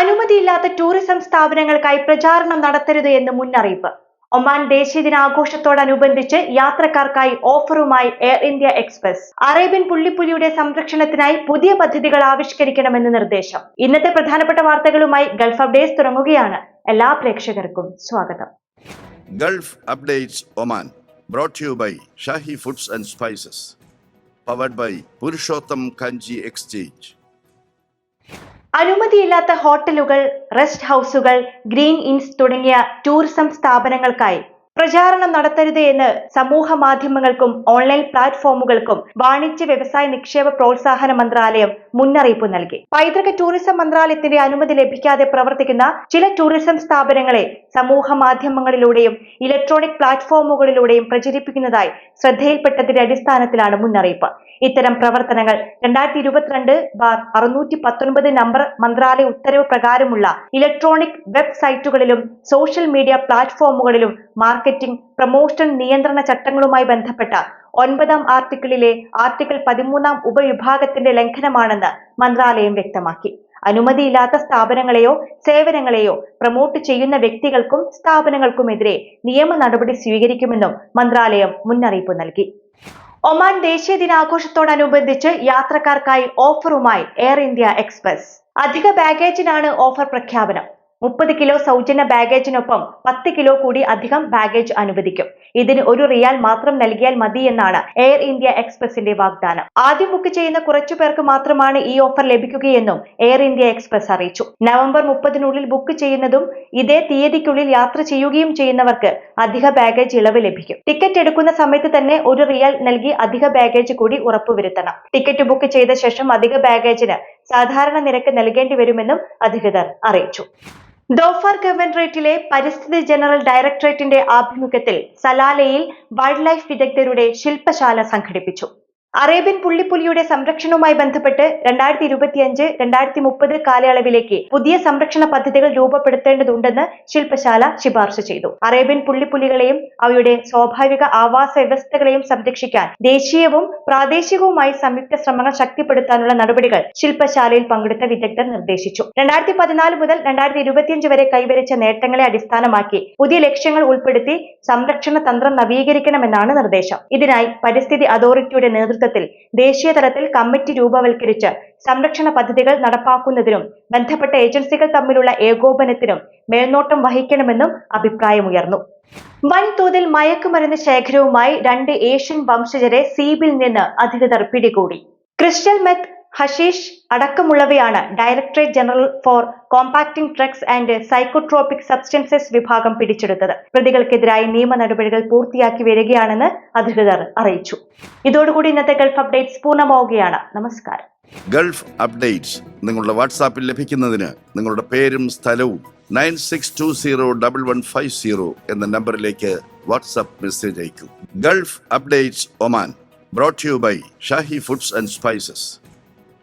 അനുമതിയില്ലാത്ത tourism സ്ഥാപനങ്ങൾക്കായി പ്രചാരണം നടത്തരുത് എന്ന് മുന്നറിയിപ്പ്. ഒമാൻ ദേശീയ ദിനാഘോഷത്തോടനുബന്ധിച്ച് യാത്രക്കാർക്കായി ഓഫറുമായി എയർ ഇന്ത്യ എക്സ്പ്രസ്. അറേബ്യൻ പുള്ളിപ്പുലിയുടെ സംരക്ഷണത്തിനായി പുതിയ പദ്ധതികൾ ആവിഷ്കരിക്കണമെന്ന് നിർദ്ദേശം. ഇന്നത്തെ പ്രധാനപ്പെട്ട വാർത്തകളുമായി ഗൾഫ് അപ്ഡേറ്റ്സ് തുടങ്ങുകയാണ്. എല്ലാ പ്രേക്ഷകർക്കും സ്വാഗതം. Gulf updates Oman brought you by Shahi foods and spices powered by Purushottam Kanji exchange. അനുമതിയില്ലാത്ത ഹോട്ടലുകൾ റെസ്റ്റ് ഹൗസുകൾ ഗ്രീൻ ഇൻസ് തുടങ്ങിയ ടൂറിസം സ്ഥാപനങ്ങൾക്കായി പ്രചാരണം നടത്തരുത് എന്ന് സമൂഹ മാധ്യമങ്ങൾക്കും ഓൺലൈൻ പ്ലാറ്റ്ഫോമുകൾക്കും വാണിജ്യ വ്യവസായ നിക്ഷേപ പ്രോത്സാഹന മന്ത്രാലയം മുന്നറിയിപ്പ് നൽകി. പൈതൃക ടൂറിസം മന്ത്രാലയത്തിന്റെ അനുമതി ലഭിക്കാതെ പ്രവർത്തിക്കുന്ന ചില ടൂറിസം സ്ഥാപനങ്ങളെ സമൂഹ മാധ്യമങ്ങളിലൂടെയും ഇലക്ട്രോണിക് പ്ലാറ്റ്ഫോമുകളിലൂടെയും പ്രചരിപ്പിക്കുന്നതായി ശ്രദ്ധയിൽപ്പെട്ടതിന്റെ അടിസ്ഥാനത്തിലാണ് മുന്നറിയിപ്പ്. ഇത്തരം പ്രവർത്തനങ്ങൾ രണ്ടായിരത്തി ഇരുപത്തിരണ്ട് ബാർ അറുന്നൂറ്റി പത്തൊൻപത് നമ്പർ മന്ത്രാലയ ഉത്തരവ് പ്രകാരമുള്ള ഇലക്ട്രോണിക് വെബ്സൈറ്റുകളിലും സോഷ്യൽ മീഡിയ പ്ലാറ്റ്ഫോമുകളിലും മാർക്കറ്റിംഗ് പ്രമോഷൻ നിയന്ത്രണ ചട്ടങ്ങളുമായി ബന്ധപ്പെട്ട ഒൻപതാം ആർട്ടിക്കിളിലെ ആർട്ടിക്കിൾ പതിമൂന്നാം ഉപവിഭാഗത്തിന്റെ ലംഘനമാണെന്ന് മന്ത്രാലയം വ്യക്തമാക്കി. അനുമതിയില്ലാത്ത സ്ഥാപനങ്ങളെയോ സേവനങ്ങളെയോ പ്രമോട്ട് ചെയ്യുന്ന വ്യക്തികൾക്കും സ്ഥാപനങ്ങൾക്കുമെതിരെ നിയമ നടപടി സ്വീകരിക്കുമെന്നും മന്ത്രാലയം മുന്നറിയിപ്പ് നൽകി. ഒമാൻ ദേശീയ ദിനാഘോഷത്തോടനുബന്ധിച്ച് യാത്രക്കാർക്കായി ഓഫറുമായി എയർ ഇന്ത്യ എക്സ്പ്രസ്. അധിക ബാഗേജിനാണ് ഓഫർ പ്രഖ്യാപനം. മുപ്പത് കിലോ സൗജന്യ ബാഗേജിനൊപ്പം പത്ത് കിലോ കൂടി അധികം ബാഗേജ് അനുവദിക്കും. ഇതിന് ഒരു റിയാൽ മാത്രം നൽകിയാൽ മതി എന്നാണ് എയർ ഇന്ത്യ എക്സ്പ്രസിന്റെ വാഗ്ദാനം. ആദ്യം ബുക്ക് ചെയ്യുന്ന കുറച്ചു പേർക്ക് മാത്രമാണ് ഈ ഓഫർ ലഭിക്കുകയെന്നും എയർ ഇന്ത്യ എക്സ്പ്രസ് അറിയിച്ചു. നവംബർ മുപ്പതിനുള്ളിൽ ബുക്ക് ചെയ്യുന്നതും ഇതേ തീയതിക്കുള്ളിൽ യാത്ര ചെയ്യുകയും ചെയ്യുന്നവർക്ക് അധിക ബാഗേജ് ഇളവ് ലഭിക്കും. ടിക്കറ്റ് എടുക്കുന്ന സമയത്ത് തന്നെ ഒരു റിയാൽ നൽകി അധിക ബാഗേജ് കൂടി ഉറപ്പുവരുത്തണം. ടിക്കറ്റ് ബുക്ക് ചെയ്ത ശേഷം അധിക ബാഗേജിന് സാധാരണ നിരക്ക് നൽകേണ്ടി വരുമെന്നും അധികൃതർ അറിയിച്ചു. ദോഫാർ ഗവൺറേറ്റിലെ പരിസ്ഥിതി ജനറൽ ഡയറക്ടറേറ്റിന്റെ ആഭിമുഖ്യത്തിൽ സലാലയിൽ വൈൽഡ് ലൈഫ് വിദഗ്ധരുടെ ശില്പശാല സംഘടിപ്പിച്ചു. അറേബ്യൻ പുള്ളിപ്പുലിയുടെ സംരക്ഷണവുമായി ബന്ധപ്പെട്ട് രണ്ടായിരത്തി ഇരുപത്തിയഞ്ച് രണ്ടായിരത്തി മുപ്പത് കാലയളവിലേക്ക് പുതിയ സംരക്ഷണ പദ്ധതികൾ രൂപപ്പെടുത്തേണ്ടതുണ്ടെന്ന് ശില്പശാല ശുപാർശ ചെയ്തു. അറേബ്യൻ പുള്ളിപ്പുലികളെയും അവയുടെ സ്വാഭാവിക ആവാസ വ്യവസ്ഥകളെയും സംരക്ഷിക്കാൻ ദേശീയവും പ്രാദേശികവുമായി സംയുക്ത ശ്രമങ്ങൾ ശക്തിപ്പെടുത്താനുള്ള നടപടികൾ ശില്പശാലയിൽ പങ്കെടുത്ത വിദഗ്ധർ നിർദ്ദേശിച്ചു. രണ്ടായിരത്തി പതിനാല് മുതൽ രണ്ടായിരത്തി ഇരുപത്തിയഞ്ച് വരെ കൈവരിച്ച നേട്ടങ്ങളെ അടിസ്ഥാനമാക്കി പുതിയ ലക്ഷ്യങ്ങൾ ഉൾപ്പെടുത്തി സംരക്ഷണ തന്ത്രം നവീകരിക്കണമെന്നാണ് നിർദ്ദേശം. ഇതിനായി പരിസ്ഥിതി അതോറിറ്റിയുടെ നേതൃത്വത്തിൽ ദേശീയ തലത്തിൽ കമ്മിറ്റി രൂപവൽക്കരിച്ച് സംരക്ഷണ പദ്ധതികൾ നടപ്പാക്കുന്നതിനും ബന്ധപ്പെട്ട ഏജൻസികൾ തമ്മിലുള്ള ഏകോപനത്തിനും മേൽനോട്ടം വഹിക്കണമെന്നും അഭിപ്രായമുയർന്നു. വൻതോതിൽ മയക്കുമരുന്ന് ശേഖരവുമായി രണ്ട് ഏഷ്യൻ വംശജരെ സീബിൽ നിന്ന് അധികൃതർ പിടികൂടി. ക്രിസ്റ്റൽ മെത്ത് ഹഷീഷ് അടക്കമുള്ളവയാണ് directorate general for combating drugs and psychotropic substances വിഭാഗം പിടിച്ചെടുത്തത്. പ്രതികൾക്കെതിരായി നിയമ നടപടികൾ പൂർത്തിയാക്കി വരികയാണെന്ന് അധികൃതർ അറിയിച്ചു. ഇതോടുകൂടി ഇന്നത്തെ ഗൾഫ് അപ്ഡേറ്റ്സ് പൂർണമാവുകയാണ്. നമസ്കാരം. ഗൾഫ് അപ്ഡേറ്റ്സ് നിങ്ങളുടെ വാട്സാപ്പിൽ ലഭിക്കുന്നതിന് നിങ്ങളുടെ പേരും സ്ഥലവും nine six two zero double one five zero എന്ന നമ്പറിലേക്ക് WhatsApp message അയക്കൂ. Gulf updates Oman brought you by Shahi foods and spices